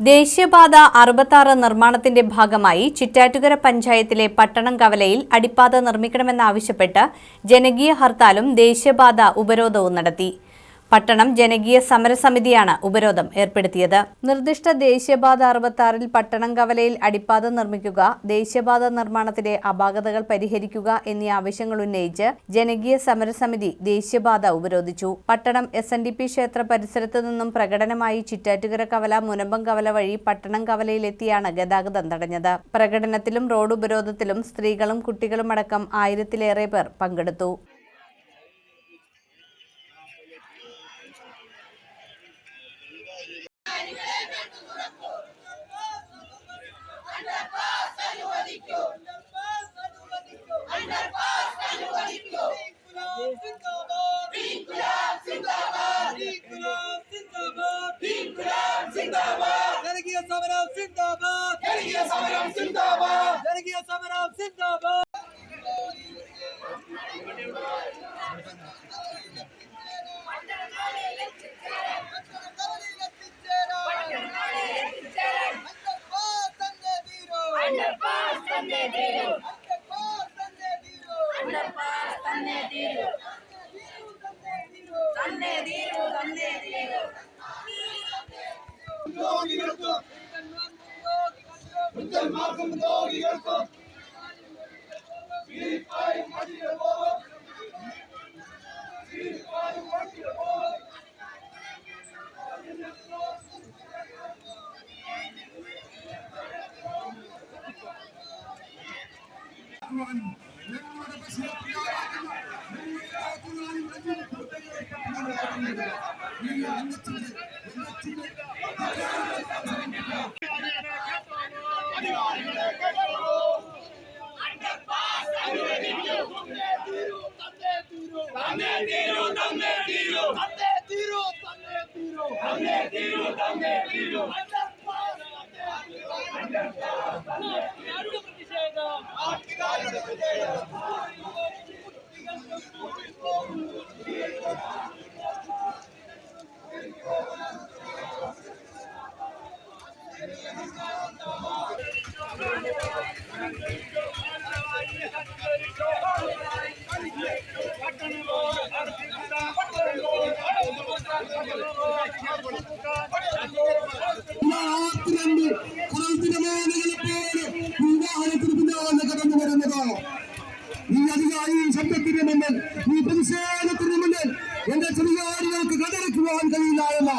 ദേശീയപാത അറുപത്താറ് നിർമ്മാണത്തിന്റെ ഭാഗമായി ചിറ്റാറ്റുകര പഞ്ചായത്തിലെ പട്ടണം കവലയിൽ അടിപ്പാത നിർമ്മിക്കണമെന്നാവശ്യപ്പെട്ട് ജനകീയ ഹർത്താലും ദേശീയപാത ഉപരോധവും നടത്തി. പട്ടണം ജനകീയ സമരസമിതിയാണ് ഉപരോധം ഏർപ്പെടുത്തിയത്. നിർദ്ദിഷ്ട ദേശീയപാത അറുപത്താറിൽ പട്ടണം കവലയിൽ അടിപ്പാത നിർമ്മിക്കുക ദേശീയപാത നിർമ്മാണത്തിലെ അപാകതകൾ പരിഹരിക്കുക എന്നീ ആവശ്യങ്ങൾ ഉന്നയിച്ച് ജനകീയ സമരസമിതി ദേശീയപാത ഉപരോധിച്ചു. പട്ടണം എസ് എൻ ഡി പി ക്ഷേത്ര പരിസരത്തു നിന്നും പ്രകടനമായി ചിറ്റാറ്റുകര കവല മുനമ്പം കവല വഴി പട്ടണം കവലയിലെത്തിയാണ് ഗതാഗതം തടഞ്ഞത്. പ്രകടനത്തിലും റോഡ് ഉപരോധത്തിലും സ്ത്രീകളും കുട്ടികളുമടക്കം ആയിരത്തിലേറെ പേർ പങ്കെടുത്തു. ജനകീയ സമരം സിന്ദാബാദ് ജനകീയ സമരം സിന്ദാബാദ് ಬಂದಪ್ಪ ತನ್ನೇ ತೀರು ತನ್ನೇ ತೀರು ತನ್ನೇ ತೀರು ಮಾರ್ಗಂ ರೋಗಿಗಳು ಶ್ರೀಪಾಯಿ ಮಾಡಿರೋ ಶ್ರೀಪಾಯಿ ಮಾಡಿರೋ one. من مڏي پيشه ڪيا ٿو منھنجا ڪونان رجي ٿو ته جيئن ڪم ڪندو هجي هي 94 95 96 97 98 99 100 101 102 103 104 105 106 107 108 109 110 111 112 113 114 115 116 117 118 119 120 121 122 123 124 125 126 127 128 129 130 131 132 133 134 135 136 137 138 139 140 141 142 143 144 145 146 147 148 149 150 1 ഈ അധികാരി ശബ്ദത്തിന് മുന്നിൽ ഈ പ്രതിഷേധത്തിന് മുന്നിൽ എന്റെ ചെറുകാരികൾക്ക് കടലക്കുവാൻ കഴിയില്ല എന്ന്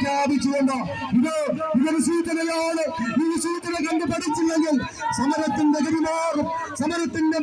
പ്രഖ്യാപിച്ചുകൊണ്ട്? ഇത് ഇതൊരു സൂചനയാണ് ഈ സൂചന കണ്ട് പഠിച്ചില്ലെങ്കിൽ സമരത്തിന്റെ ഗതി മാറും സമരത്തിന്റെ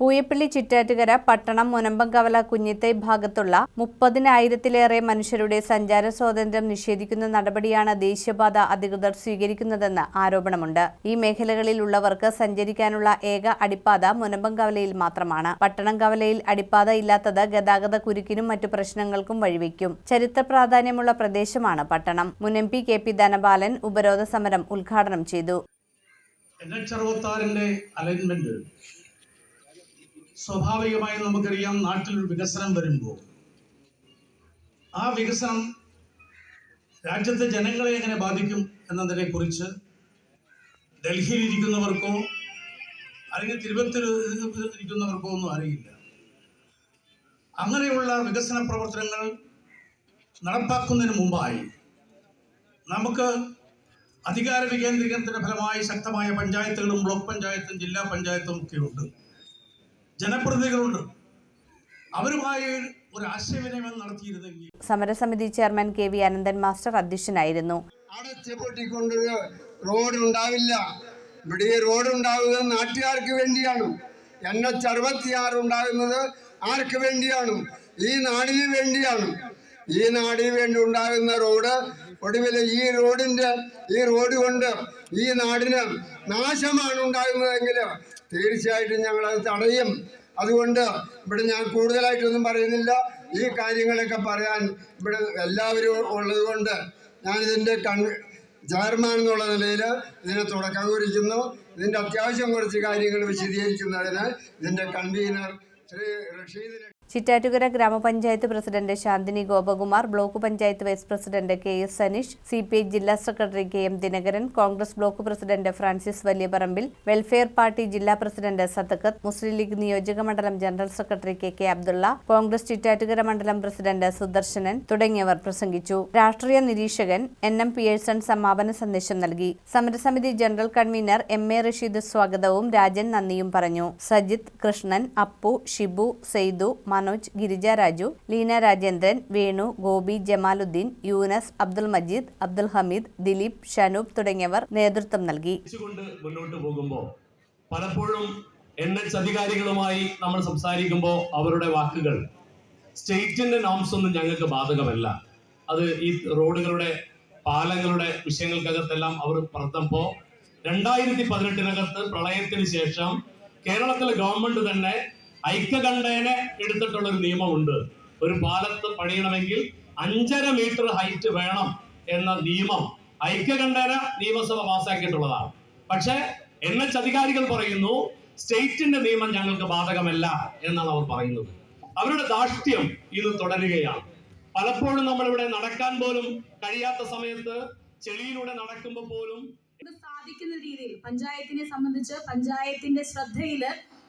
പൂയപ്പള്ളി ചിറ്റാറ്റുകര പട്ടണം മുനമ്പം കവല കുഞ്ഞിത്തൈ ഭാഗത്തുള്ള മുപ്പതിനായിരത്തിലേറെ മനുഷ്യരുടെ സഞ്ചാര സ്വാതന്ത്ര്യം നിഷേധിക്കുന്ന നടപടിയാണ് ദേശീയപാത അധികൃതർ സ്വീകരിക്കുന്നതെന്ന് ആരോപണമുണ്ട്. ഈ മേഖലകളിലുള്ളവർക്ക് സഞ്ചരിക്കാനുള്ള ഏക അടിപ്പാത മുനമ്പം കവലയിൽ മാത്രമാണ്. പട്ടണം കവലയിൽ അടിപ്പാത ഇല്ലാത്തത് ഗതാഗത കുരുക്കിനും മറ്റു പ്രശ്നങ്ങൾക്കും വഴിവെക്കും. ചരിത്ര പ്രാധാന്യമുള്ള പ്രദേശമാണ് പട്ടണം. മുൻ M P K P Dhanapalan ഉപരോധ സമരം ഉദ്ഘാടനം ചെയ്തു. അലൈൻമെന്റ് സ്വാഭാവികമായും നമുക്കറിയാം നാട്ടിൽ ഒരു വികസനം വരുമ്പോൾ ആ വികസനം രാജ്യത്തെ ജനങ്ങളെ എങ്ങനെ ബാധിക്കും എന്നതിനെ കുറിച്ച് ഡൽഹിയിൽ ഇരിക്കുന്നവർക്കോ അല്ലെങ്കിൽ തിരുവനന്തപുരത്ത് ഇരിക്കുന്നവർക്കോ ഒന്നും അറിയില്ല. അങ്ങനെയുള്ള വികസന പ്രവർത്തനങ്ങൾ നടപ്പാക്കുന്നതിന് മുമ്പായി നമുക്ക് അധികാര വികേന്ദ്രീകരണത്തിന്റെ ഫലമായി ശക്തമായ പഞ്ചായത്തുകളും ബ്ലോക്ക് പഞ്ചായത്തും ജില്ലാ പഞ്ചായത്തും ഒക്കെ ഉണ്ട് ജനപ്രതിനിധികളുണ്ട്. അവരുമായി ഒരു ആശയവിനിമയം നടത്തിയിരുന്നെങ്കിൽ സമരസമിതി chairman K V Ananthan master അധ്യക്ഷനായിരുന്നു. അടച്ചുപൊട്ടിക്കൊണ്ട് റോഡ് ഉണ്ടാവില്ല ഇവിടെ ഈ റോഡ് ഉണ്ടാവുക നാട്ടുകാർക്ക് വേണ്ടിയാണ്. എൻ എച്ച് അറുപത്തിയാറ് ഉണ്ടാകുന്നത് ആർക്ക് വേണ്ടിയാണ്? ഈ നാടിന് വേണ്ടിയാണ്. ഈ നാടിന് വേണ്ടി ഉണ്ടാകുന്ന റോഡ് ഒടുവിൽ ഈ റോഡിന്റെ ഈ റോഡ് കൊണ്ട് ഈ നാടിന് നാശമാണ് ഉണ്ടാകുന്നതെങ്കിൽ തീർച്ചയായിട്ടും ഞങ്ങൾ അത് തടയും. അതുകൊണ്ട് ഇവിടെ ഞാൻ കൂടുതലായിട്ടൊന്നും പറയുന്നില്ല. ഈ കാര്യങ്ങളൊക്കെ പറയാൻ ഇവിടെ എല്ലാവരും ഉള്ളതുകൊണ്ട് ഞാനിതിന്റെ കൺ ചെയർമാൻ എന്നുള്ള നിലയിൽ ഇതിനെ തുടക്കം കുറിക്കുന്നു. ഇതിന്റെ അത്യാവശ്യം കുറച്ച് കാര്യങ്ങൾ വിശദീകരിക്കുന്നതിന് ഇതിന്റെ കൺവീനർ ശ്രീ റഷീദിനെ ചിറ്റാറ്റുകര ഗ്രാമപഞ്ചായത്ത് president Shanthini Gopakumar block panchayat vice president K S Saneesh C P I ജില്ലാ secretary K M Dinakaran Congress block president Francis Valiyaparambil welfare party ജില്ലാ പ്രസിഡന്റ് സത്തക്കത്ത് മുസ്ലിം ലീഗ് നിയോജക മണ്ഡലം general secretary K K Abdulla Congress Chittattukara മണ്ഡലം president Sudarsanan തുടങ്ങിയവർ പ്രസംഗിച്ചു. രാഷ്ട്രീയ നിരീക്ഷകൻ N M Pearson സമാപന സന്ദേശം നൽകി. സമരസമിതി general convener M A Rasheed സ്വാഗതവും രാജൻ നന്ദിയും പറഞ്ഞു. സജിത് കൃഷ്ണൻ അപ്പു ഷിബു സെയ്തു മനോജ് ഗിരിജ രാജു ലീന രാജേന്ദ്രൻ വേണു ഗോപി ജമാലുദ്ദീൻ യൂനസ് അബ്ദുൽ മജീദ് അബ്ദുൽ ഹമീദ് ദിലീപ് ഷനൂബ് തുടങ്ങിയവർ നേതൃത്വം നൽകി. മുന്നോട്ട് പോകുമ്പോൾ പലപ്പോഴും എൻ എച്ച് അധികാരികളുമായി നമ്മൾ സംസാരിക്കുമ്പോൾ അവരുടെ വാക്കുകൾ സ്റ്റേറ്റിന്റെ നോംസ് ഒന്നും ഞങ്ങൾക്ക് ബാധകമല്ല. അത് ഈ റോഡുകളുടെ പാലങ്ങളുടെ വിഷയങ്ങൾക്കകത്തെല്ലാം അവർ പറഞ്ഞപ്പോ രണ്ടായിരത്തി പതിനെട്ടിനകത്ത് പ്രളയത്തിന് ശേഷം കേരളത്തിലെ ഗവൺമെന്റ് തന്നെ ഐക്യകണ്ഠേന എടുത്തിട്ടുള്ള ഒരു നിയമമുണ്ട്. ഒരു പാലത്ത് പണിയണമെങ്കിൽ അഞ്ചര മീറ്റർ ഹൈറ്റ് വേണം എന്ന നിയമം ഐക്യകണ്ഠേന നിയമസഭ പാസാക്കിയിട്ടുള്ളതാണ്. പക്ഷേ എൻ എച്ച് അധികാരികൾ പറയുന്നു സ്റ്റേറ്റിന്റെ നിയമം ഞങ്ങൾക്ക് ബാധകമല്ല എന്നാണ് അവർ പറയുന്നത്. അവരുടെ ധാർഷ്ട്യം ഇത് തുടരുകയാണ്. പലപ്പോഴും നമ്മളിവിടെ നടക്കാൻ പോലും കഴിയാത്ത സമയത്ത് ചെളിയിലൂടെ നടക്കുമ്പോൾ പോലും ഇത് സാധിക്കുന്ന രീതിയിൽ പഞ്ചായത്തിനെ സംബന്ധിച്ച് പഞ്ചായത്തിന്റെ ശ്രദ്ധയിൽ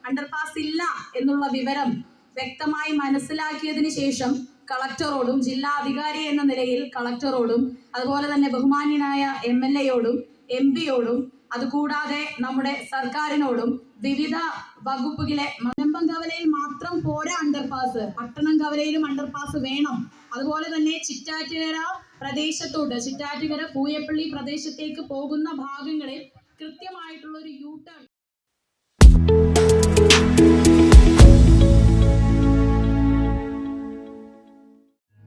അണ്ടർപാസ് ഇല്ല എന്നുള്ള വിവരം വ്യക്തമായി മനസ്സിലാക്കിയതിനു ശേഷം കളക്ടറോടും ജില്ലാ അധികാരി എന്ന നിലയിൽ കളക്ടറോടും അതുപോലെ തന്നെ ബഹുമാന്യനായ എം എൽ എയോടും എം പിയോടും അതുകൂടാതെ നമ്മുടെ സർക്കാരിനോടും വിവിധ വകുപ്പുകളെ മലമ്പം കവലയിൽ മാത്രം പോരാ അണ്ടർപാസ് പട്ടണം കവലയിലും അണ്ടർപാസ് വേണം. അതുപോലെ തന്നെ ചിറ്റാറ്റുകര പ്രദേശത്തോട്ട് ചിറ്റാറ്റുകര പൂയപ്പള്ളി പ്രദേശത്തേക്ക് പോകുന്ന ഭാഗങ്ങളിൽ കൃത്യമായിട്ടുള്ള ഒരു യൂ ടേൺ